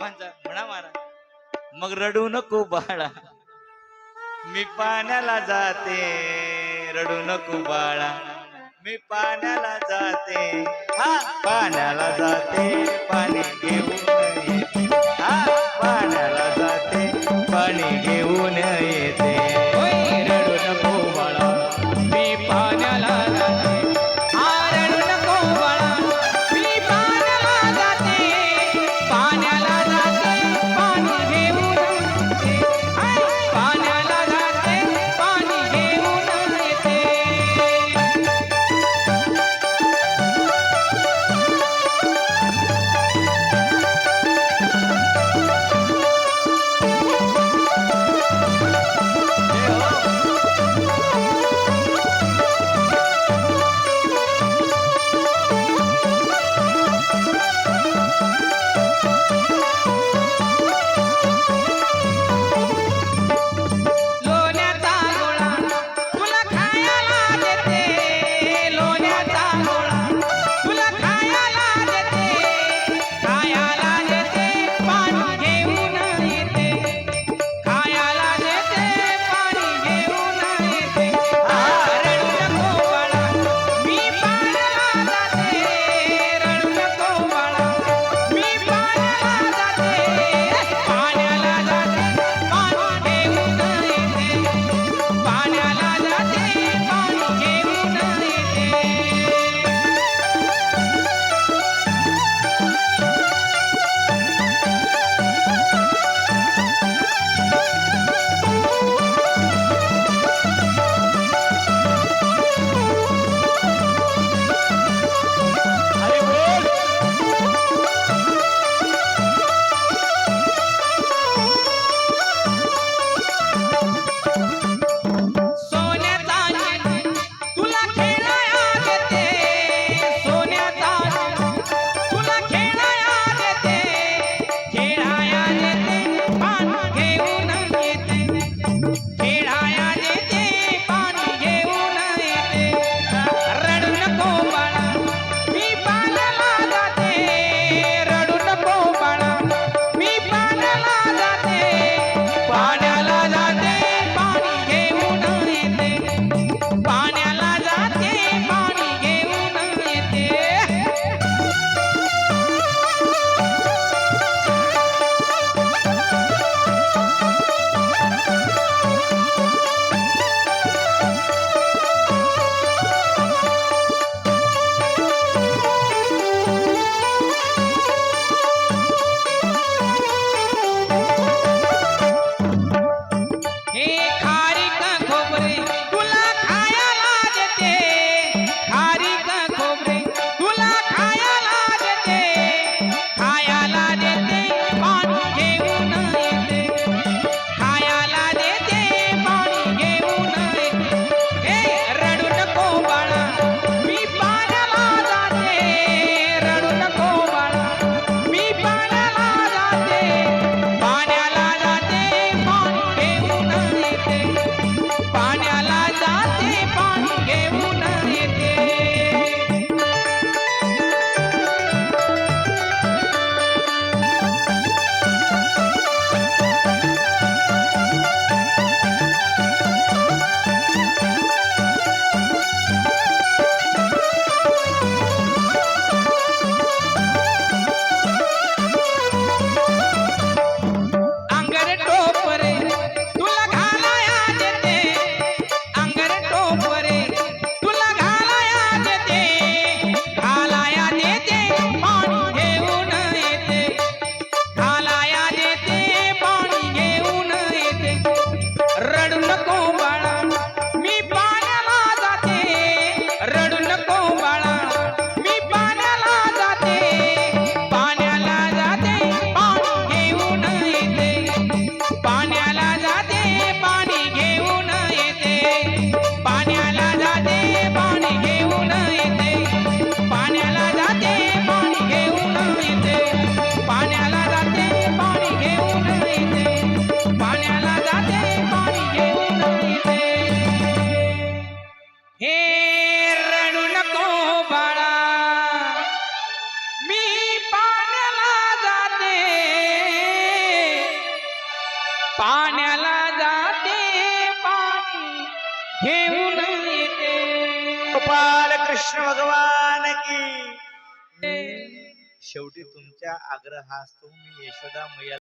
म्हणा मारा. मग रडू नको बाळा. मी पाण्याला जाते. रडू नको बाळा. मी पाण्याला जाते. हा पाण्याला घेऊन येते. गोपाल कृष्ण भगवान की. शेवटी तुमच्या आग्रहास्तव मी यशोदा मैया